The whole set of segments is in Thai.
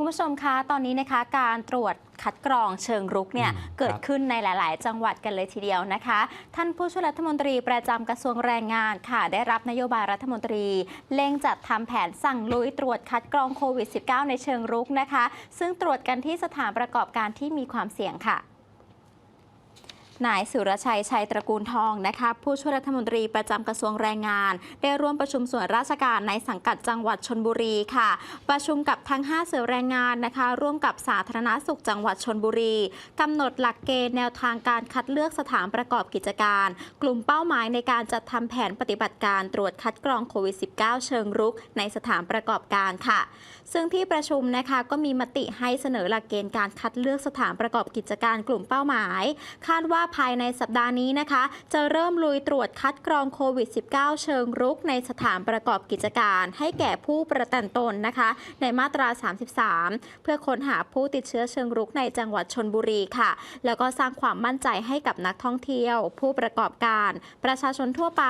คุณผู้ชมคะตอนนี้นะคะการตรวจคัดกรองเชิงรุกเนี่ยอืมเกิดครับขึ้นในหลาย ๆ จังหวัดกันเลยทีเดียวนะคะ ท่านผู้ช่วยรัฐมนตรีประจำกระทรวงแรงงานค่ะ ได้รับนโยบายรัฐมนตรีเร่งจัดทำแผนสั่งลุยตรวจคัดกรองโควิด -19 ในเชิงรุกนะคะ ซึ่งตรวจกันที่สถานประกอบการที่มีความเสี่ยงค่ะ นายสุรชัยชัยตระกูลทองนะคะผู้ช่วยรัฐมนตรีประจำกระทรวงแรงงาน ได้ร่วมประชุมส่วนราชการในสังกัดจังหวัดชนบุรีค่ะ ประชุมกับทั้ง5เสือแรงงานนะคะ ร่วมกับสาธารณสุขจังหวัดชนบุรีกำหนดหลักเกณฑ์แนวทางการคัดเลือกสถานประกอบกิจการ กลุ่มเป้าหมายในการจัดทำแผนปฏิบัติการตรวจคัดกรองโควิด -19 เชิงรุก ในสถานประกอบการค่ะ ซึ่งที่ประชุมนะคะก็มีมติให้เสนอหลักเกณฑ์การคัดเลือกสถานประกอบกิจการกลุ่มเป้าหมาย คาดว่าภายในสัปดาห์นี้นะคะ จะเริ่มลุยตรวจคัดกรองโควิด -19 เชิงรุกในสถานประกอบกิจการให้แก่ผู้ประกันตนนะคะ ในมาตรา 33 เพื่อค้นหาผู้ติดเชื้อเชิงรุกในจังหวัดชนบุรีค่ะ แล้วก็สร้างความมั่นใจให้กับนักท่องเที่ยว ผู้ประกอบการ ประชาชนทั่วไป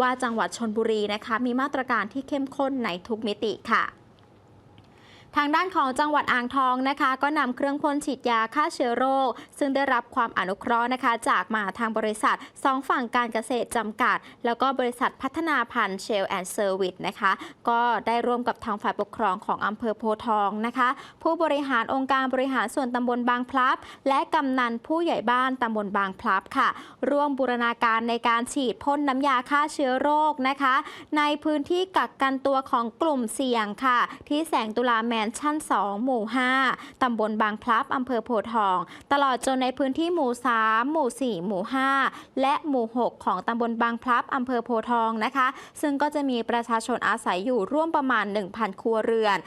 ว่าจังหวัดชนบุรีนะคะ มีมาตรการที่เข้มข้นในทุกมิติค่ะ ทางด้านของจังหวัดอ่างทองนะคะ ก็นำเครื่องพ่นฉีดยาฆ่าเชื้อโรค ซึ่งได้รับความอนุเคราะห์นะคะ จากมาทางบริษัทสองฝั่งการเกษตรจำกัด แล้วก็บริษัทพัฒนาพันธุ์เชลแอนด์เซอร์วิสนะคะ ก็ได้ร่วมกับทางฝ่ายปกครองของอำเภอโพทองนะคะ ผู้บริหารองค์การบริหารส่วนตำบลบางพลับ และกำนันผู้ใหญ่บ้านตำบลบางพลับค่ะ ร่วมบูรณาการในการฉีดพ่นน้ำยาฆ่าเชื้อโรคนะคะ ในพื้นที่กักกันตัวของกลุ่มเสี่ยงค่ะ ที่แสงตุลาแมนชั่น 2 หมู่ 5 ตำบลบางพลับอำเภอโพทอง ตลอดจนในพื้นที่หมู่ 3 หมู่ 4 หมู่ 5 และหมู่ 6 ของตำบลบางพลับอำเภอโพทองนะคะ ซึ่งก็จะมีประชาชนอาศัยอยู่ร่วมประมาณ 1,000 ครัวเรือน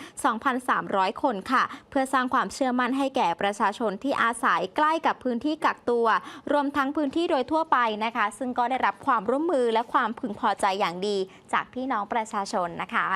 2,300 คนค่ะ เพื่อสร้างความเชื่อมั่นให้แก่ประชาชนที่อาศัยใกล้กับพื้นที่กักตัว รวมทั้งพื้นที่โดยทั่วไปนะคะ ซึ่งก็ได้รับความร่วมมือและความพึงพอใจอย่างดี จากพี่น้องประชาชนนะคะ